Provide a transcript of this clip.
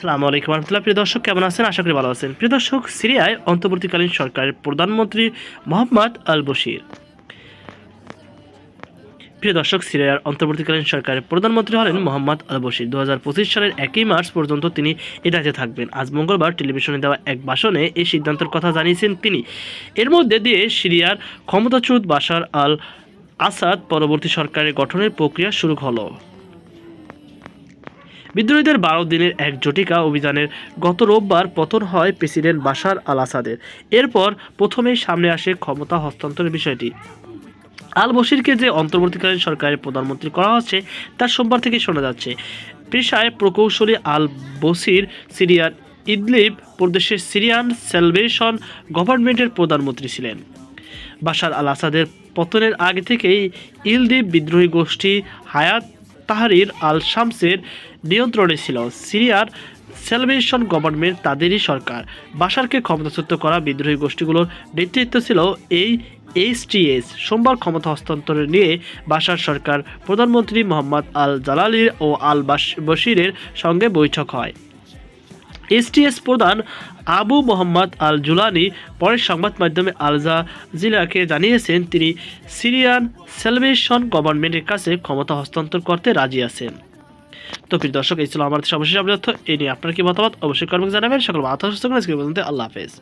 সালামু আলাইকুম রহমতুল্লাহ। প্রিয় দর্শক, কেমন আছেন? আশা করি ভালো আছেন। প্রিয় দর্শক, সিরিয়ায় অন্তর্বর্তীকালীন সরকারের প্রধানমন্ত্রী মোহাম্মদ আল বশির প্রিয় দর্শক, সিরিয়ার অন্তর্বর্তীকালীন সরকারের প্রধানমন্ত্রী হলেন মোহাম্মদ আল বশির দু সালের একই মার্চ পর্যন্ত তিনি এ দায়িত্বে থাকবেন। আজ মঙ্গলবার টেলিভিশনে দেওয়া এক ভাষণে এই সিদ্ধান্তের কথা জানিয়েছেন তিনি। এর মধ্যে দিয়ে সিরিয়ার ক্ষমতাচ্যুত বাশার আল আসাদ পরবর্তী সরকারের গঠনের প্রক্রিয়া শুরু হলো। বিদ্রোহীদের বারো দিনের এক জটিকা অভিযানের গত রোববার পতন হয় প্রেসিডেন্ট বাশার আল আসাদের এরপর প্রথমেই সামনে আসে ক্ষমতা হস্তান্তরের বিষয়টি। আল বশিরকে যে অন্তর্বর্তীকালীন সরকারের প্রধানমন্ত্রী করা হচ্ছে, তার সোমবার থেকে শোনা যাচ্ছে। পেশায় প্রকৌশলী আল বসির সিরিয়ার ইদলিব প্রদেশের সিরিয়ান সেলভেশন গভর্নমেন্টের প্রধানমন্ত্রী ছিলেন। বাশার আল আসাদের পতনের আগে থেকেই ইলদিব বিদ্রোহী গোষ্ঠী হায়াত তাহারির আল শামসের নিয়ন্ত্রণে ছিল। সিরিয়ার সেলভেশন গভর্নমেন্ট তাদেরই সরকার। বাসারকে ক্ষমতাচ্যুত করা বিদ্রোহী গোষ্ঠীগুলোর নেতৃত্ব ছিল এই এইচটিএস সোমবার ক্ষমতা হস্তান্তর নিয়ে বাসার সরকার প্রধানমন্ত্রী মোহাম্মদ আল জালালির ও আল বশিরের সঙ্গে বৈঠক হয়। এসটিএস প্রধান আবু মোহাম্মদ আল জুলানি পরে সংবাদ মাধ্যমে আলজা জিলাকে জানিয়েছেন, তিনি সিরিয়ান সেলভেশন গভর্নমেন্টের কাছে ক্ষমতা হস্তান্তর করতে রাজি আছেন। তো প্রিয় দর্শক, এই ছিল আমার সর্বশেষ তথ্য এই নিয়ে আপনার কি মতামত? অবশ্যই কর্মক জানাবেন। সকল মাথা আল্লাহ হাফেজ।